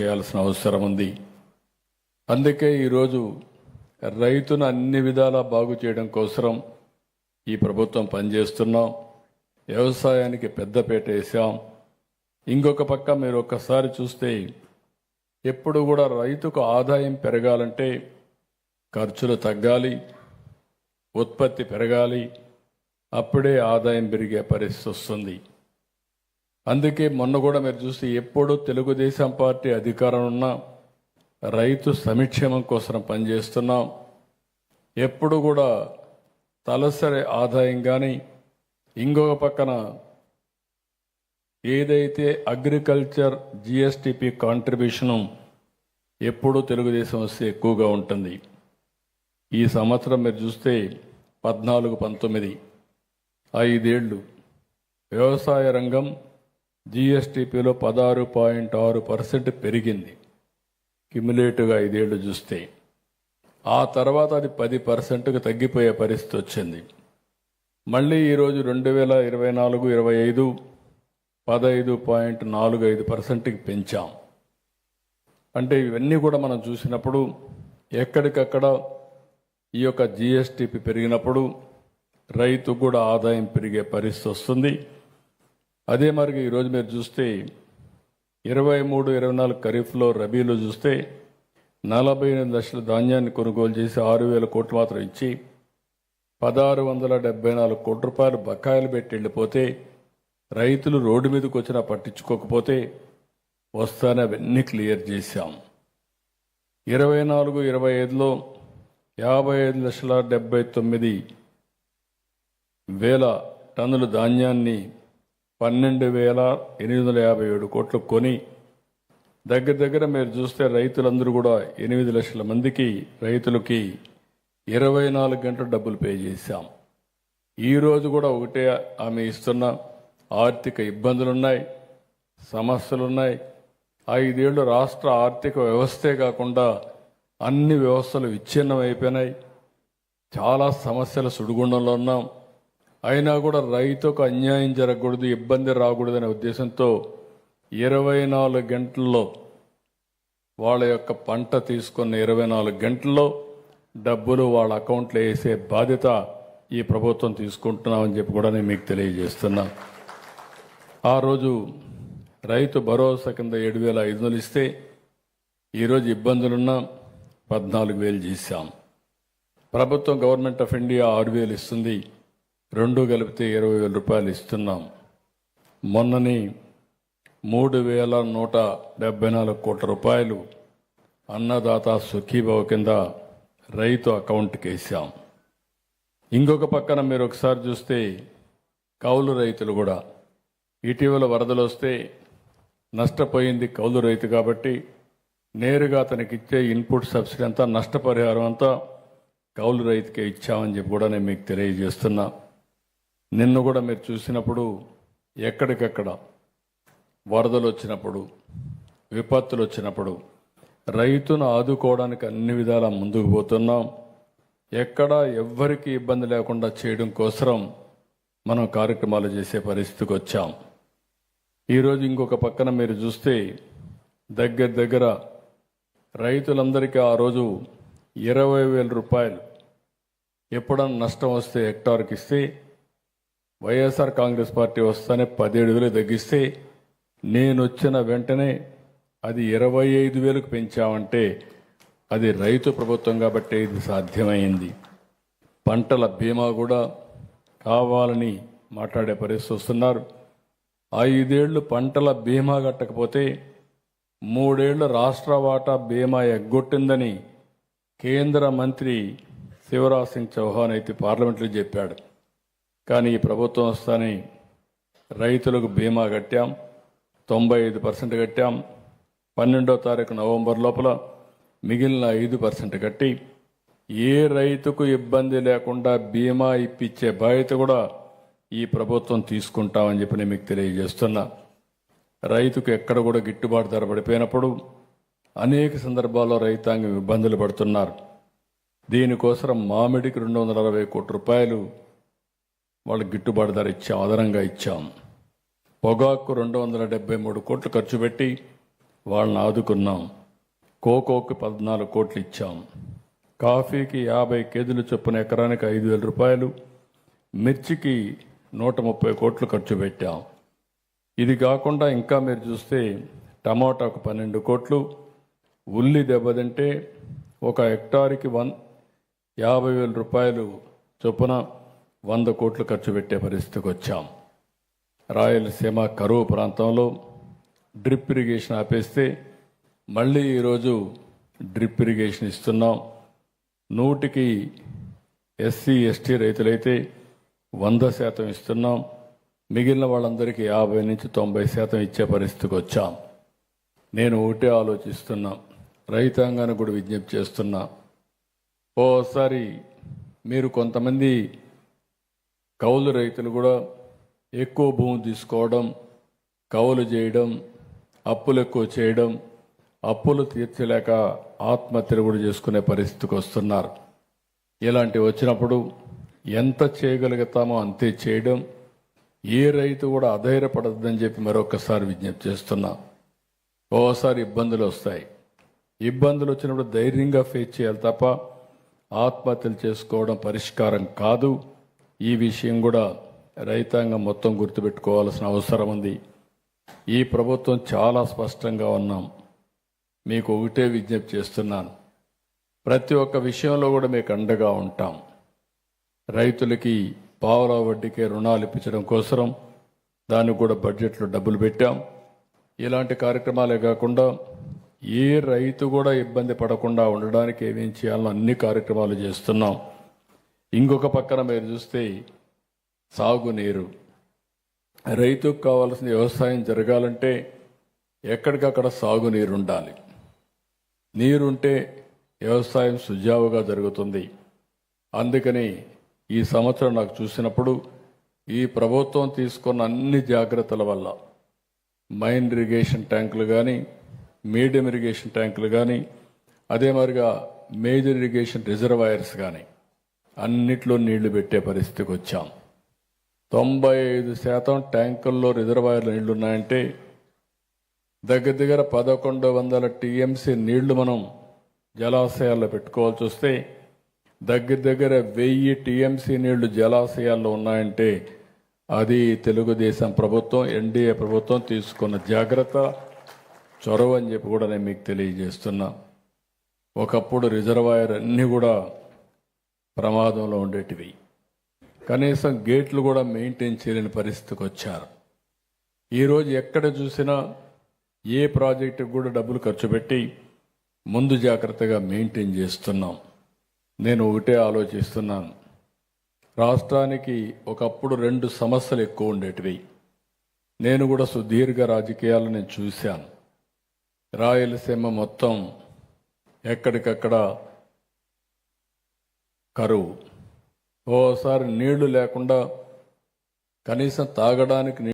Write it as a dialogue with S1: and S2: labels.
S1: చేయాల్సిన అవసరం ఉంది. అందుకే ఈరోజు రైతును అన్ని విధాలా బాగు చేయడం కోసం ఈ ప్రభుత్వం పనిచేస్తున్నాం. వ్యవసాయానికి పెద్దపేట వేసాం ఇంకొక పక్క మీరు ఒక్కసారి చూస్తే ఎప్పుడు కూడా రైతుకు ఆదాయం పెరగాలంటే ఖర్చులు తగ్గాలి ఉత్పత్తి పెరగాలి అప్పుడే ఆదాయం పెరిగే పరిస్థితి వస్తుంది. అందుకే మొన్న కూడా మీరు చూస్తే ఎప్పుడు తెలుగుదేశం పార్టీ అధికారం ఉన్నా రైతు సంక్షేమం కోసం పనిచేస్తున్నాం. ఎప్పుడు కూడా తలసరి ఆదాయం కానీ ఇంకొక పక్కన ఏదైతే అగ్రికల్చర్ జిఎస్టిపి కాంట్రిబ్యూషను ఎప్పుడూ తెలుగుదేశం వస్తే ఎక్కువగా ఉంటుంది. ఈ సంవత్సరం మీరు చూస్తే పద్నాలుగు పంతొమ్మిది ఐదేళ్ళు వ్యవసాయ రంగం జిఎస్టిపిలో పదహారు పాయింట్ ఆరు పర్సెంట్ పెరిగింది. క్యుములేటివ్గా ఐదేళ్ళు చూస్తే. ఆ తర్వాత అది పది పర్సెంట్కి తగ్గిపోయే పరిస్థితి వచ్చింది. మళ్ళీ ఈరోజు రెండు వేల ఇరవై నాలుగు ఇరవై ఐదు పదహైదు పాయింట్ నాలుగు ఐదు పర్సెంట్కి పెంచాం. అంటే ఇవన్నీ కూడా మనం చూసినప్పుడు ఎక్కడికక్కడ ఈ యొక్క జిఎస్టిపి పెరిగినప్పుడు రైతు కూడా ఆదాయం పెరిగే పరిస్థితి వస్తుంది. అదే మరి ఈరోజు మీరు చూస్తే ఇరవై మూడు ఇరవై నాలుగు ఖరీఫ్లో రబీలో చూస్తే నలభై ఎనిమిది లక్షల ధాన్యాన్ని కొనుగోలు చేసి ఆరు వేల కోట్లు మాత్రం ఇచ్చి పదహారు వందల డెబ్బై నాలుగు కోట్ల రూపాయలు బకాయిలు పెట్టి వెళ్ళిపోతే రైతులు రోడ్డు మీదకి వచ్చినా పట్టించుకోకపోతే వస్తానే అవన్నీ క్లియర్ చేశాం. ఇరవై నాలుగు ఇరవై ఐదులో యాభై ఐదు లక్షల డెబ్బై తొమ్మిది వేల టన్నుల ధాన్యాన్ని పన్నెండు వేల ఎనిమిది వందల యాభై ఏడు కోట్లు కొని దగ్గర దగ్గర మీరు చూస్తే రైతులందరూ కూడా ఎనిమిది లక్షల మందికి రైతులకి ఇరవై నాలుగు గంటల డబ్బులు పే చేశాం. ఈ రోజు కూడా ఒకటే ఆమె ఇస్తున్న ఆర్థిక ఇబ్బందులున్నాయి సమస్యలున్నాయి. ఐదేళ్ళు రాష్ట్ర ఆర్థిక వ్యవస్థే కాకుండా అన్ని వ్యవస్థలు విచ్ఛిన్నం అయిపోయినాయి చాలా సమస్యల సుడిగుండంలో ఉన్నాం. అయినా కూడా రైతుకు అన్యాయం జరగకూడదు ఇబ్బంది రాకూడదనే ఉద్దేశంతో ఇరవై నాలుగు గంటల్లో వాళ్ళ యొక్క పంట తీసుకున్న ఇరవై నాలుగు గంటల్లో డబ్బులు వాళ్ళ అకౌంట్లో వేసే బాధ్యత ఈ ప్రభుత్వం తీసుకుంటున్నామని చెప్పి కూడా నేను మీకు తెలియజేస్తున్నా. ఆ రోజు రైతు భరోసా కింద ఏడు వేల ఐదు వందలు ఇస్తే ఈరోజు ఇబ్బందులున్నా పద్నాలుగు వేలు చేశాం. ప్రభుత్వం గవర్నమెంట్ ఆఫ్ ఇండియా ఆరు వేలు ఇస్తుంది. రెండు కలిపితే ఇరవై వేల రూపాయలు ఇస్తున్నాం. మొన్నని మూడు వేల నూట డెబ్బై నాలుగు కోట్ల రూపాయలు అన్నదాత సుఖీభావ కింద రైతు అకౌంట్కి వేసాం ఇంకొక పక్కన మీరు ఒకసారి చూస్తే కౌలు రైతులు కూడా. ఇటీవల వరదలు వస్తే నష్టపోయింది కౌలు రైతు కాబట్టి నేరుగా అతనికి ఇచ్చే ఇన్పుట్ సబ్సిడీ అంతా నష్టపరిహారం అంతా కౌలు రైతుకే ఇచ్చామని చెప్పి కూడా నేను మీకు తెలియజేస్తున్నా. నిన్ను కూడా మీరు చూసినప్పుడు ఎక్కడికక్కడ వరదలు వచ్చినప్పుడు విపత్తులు వచ్చినప్పుడు రైతును ఆదుకోవడానికి అన్ని విధాలా ముందుకు పోతున్నాం. ఎక్కడ ఎవ్వరికి ఇబ్బంది లేకుండా చేయడం కోసం మనం కార్యక్రమాలు చేసే పరిస్థితికి వచ్చాం. ఈరోజు ఇంకొక పక్కన మీరు చూస్తే దగ్గర దగ్గర రైతులందరికీ ఆ రోజు ఇరవై వేల రూపాయలు ఎప్పుడన్నా నష్టం వస్తే హెక్టార్కి ఇస్తే వైఎస్ఆర్ కాంగ్రెస్ పార్టీ వస్తానే పదిహేడు వేలు తగ్గిస్తే నేను వచ్చిన వెంటనే అది ఇరవై ఐదు వేలకు పెంచామంటే అది రైతు ప్రభుత్వం కాబట్టి ఇది సాధ్యమైంది. పంటల బీమా కూడా కావాలని మాట్లాడే పరిస్థితి వస్తున్నారు. ఐదేళ్ళు పంటల బీమా కట్టకపోతే మూడేళ్ళు రాష్ట్ర వాటా బీమా ఎగ్గొట్టిందని కేంద్ర మంత్రి శివరాజ్ సింగ్ చౌహాన్ అయితే పార్లమెంట్లో చెప్పాడు. కానీ ఈ ప్రభుత్వం వస్తాని రైతులకు బీమా కట్టాం తొంభై ఐదు పర్సెంట్ కట్టాం. పన్నెండో తారీఖు నవంబర్ లోపల మిగిలిన ఐదు పర్సెంట్ కట్టి ఏ రైతుకు ఇబ్బంది లేకుండా బీమా ఇప్పించే బాధ్యత కూడా ఈ ప్రభుత్వం తీసుకుంటామని చెప్పి నేను మీకు తెలియజేస్తున్నా. రైతుకు ఎక్కడ కూడా గిట్టుబాటు ధర పడిపోయినప్పుడు అనేక సందర్భాల్లో రైతాంగం ఇబ్బందులు పడుతున్నారు. దీనికోసం మామిడికి రెండు వందల అరవై కోట్ల రూపాయలు వాళ్ళకి గిట్టుబాటు ధర ఇచ్చాం అదనంగా ఇచ్చాం. పొగాకు రెండు వందల డెబ్బై మూడు కోట్లు ఖర్చు పెట్టి వాళ్ళని ఆదుకున్నాం. కోకోకి పద్నాలుగు కోట్లు ఇచ్చాం. కాఫీకి యాభై కేజీలు చొప్పున ఎకరానికి ఐదు వేల రూపాయలు మిర్చికి నూట ముప్పై కోట్లు ఖర్చు పెట్టాం. ఇది కాకుండా ఇంకా మీరు చూస్తే టమాటాకు పన్నెండు కోట్లు ఉల్లి దెబ్బతింటే ఒక హెక్టార్కి వన్ యాభై వేల రూపాయలు చొప్పున వంద కోట్లు ఖర్చు పెట్టే పరిస్థితికి వచ్చాం. రాయలసీమ కరువు ప్రాంతంలో డ్రిప్ ఇరిగేషన్ ఆపేస్తే మళ్ళీ ఈరోజు డ్రిప్ ఇరిగేషన్ ఇస్తున్నాం. నూటికి ఎస్సీ ఎస్టీ రైతులైతే వంద శాతం ఇస్తున్నాం. మిగిలిన వాళ్ళందరికీ యాభై నుంచి తొంభై శాతం ఇచ్చే పరిస్థితికి వచ్చాం. నేను ఒకటే ఆలోచిస్తున్నా. రైతాంగానికి కూడా విజ్ఞప్తి చేస్తున్నా. ఓసారి మీరు కొంతమంది కౌలు రైతులు కూడా ఎక్కువ భూమి తీసుకోవడం కౌలు చేయడం అప్పులు ఎక్కువ చేయడం అప్పులు తీర్చలేక ఆత్మహత్యలు కూడా చేసుకునే పరిస్థితికి వస్తున్నారు. ఇలాంటివి వచ్చినప్పుడు ఎంత చేయగలుగుతామో అంతే చేయడం. ఏ రైతు కూడా అధైర్యపడద్దని చెప్పి మరొకసారి విజ్ఞప్తి చేస్తున్నా. ఓసారి ఇబ్బందులు వస్తాయి. ఇబ్బందులు వచ్చినప్పుడు ధైర్యంగా ఫేస్ చేయాలి తప్ప ఆత్మహత్యలు చేసుకోవడం పరిష్కారం కాదు. ఈ విషయం కూడా రైతాంగం మొత్తం గుర్తుపెట్టుకోవాల్సిన అవసరం ఉంది. ఈ ప్రభుత్వం చాలా స్పష్టంగా ఉన్నాం. మీకు ఒకటే విజ్ఞప్తి చేస్తున్నాను. ప్రతి ఒక్క విషయంలో కూడా మీకు అండగా ఉంటాం. రైతులకి పావుల వడ్డీకే రుణాలు ఇప్పించడం కోసరం. దానికి కూడా బడ్జెట్లో డబ్బులు పెట్టాం. ఇలాంటి కార్యక్రమాలే కాకుండా ఏ రైతు కూడా ఇబ్బంది పడకుండా ఉండడానికి ఏమేం చేయాలో అన్ని కార్యక్రమాలు చేస్తున్నాం. ఇంకొక పక్కన మీరు చూస్తే సాగునీరు రైతుకు కావాల్సిన వ్యవసాయం జరగాలంటే ఎక్కడికక్కడ సాగునీరు ఉండాలి నీరుంటే వ్యవసాయం సుజావుగా జరుగుతుంది. అందుకని ఈ సంవత్సరం నాకు చూసినప్పుడు ఈ ప్రభుత్వం తీసుకున్న అన్ని జాగ్రత్తల వల్ల మైన్ ఇరిగేషన్ ట్యాంకులు కానీ మీడియం ఇరిగేషన్ ట్యాంకులు కానీ అదే మరిగా మేజర్ ఇరిగేషన్ రిజర్వాయర్స్ కానీ అన్నిట్లో నీళ్ళు పెట్టే పరిస్థితికి వచ్చాం. తొంభై ఐదు శాతం ట్యాంకుల్లో రిజర్వాయర్లు నీళ్ళు ఉన్నాయంటే దగ్గర దగ్గర పదకొండు వందల టీఎంసీ నీళ్ళు మనం జలాశయాల్లో పెట్టుకోవాల్సి వస్తే దగ్గర దగ్గర వెయ్యి టీఎంసీ నీళ్ళు జలాశయాల్లో ఉన్నాయంటే అది తెలుగుదేశం ప్రభుత్వం ఎన్డీఏ ప్రభుత్వం తీసుకున్న జాగ్రత్త చొరవ అని చెప్పి కూడా నేను మీకు తెలియజేస్తున్నా. ఒకప్పుడు రిజర్వాయర్ అన్నీ కూడా ప్రమాదంలో ఉండేటివి. కనీసం గేట్లు కూడా మెయింటైన్ చేయలేని పరిస్థితికి వచ్చారు. ఈరోజు ఎక్కడ చూసినా ఏ ప్రాజెక్టుకు కూడా డబ్బులు ఖర్చు పెట్టి ముందు జాగ్రత్తగా మెయింటైన్ చేస్తున్నాం. నేను ఒకటే ఆలోచిస్తున్నాను. రాష్ట్రానికి ఒకప్పుడు రెండు సమస్యలు ఎక్కువ ఉండేటివి. నేను కూడా సుదీర్ఘ రాజకీయాలు నేను చూశాను. రాయలసీమ మొత్తం ఎక్కడికక్కడ కరువు. ఓసారి నీళ్ళు లేకుండా కనీసం తాగడానికి నీ-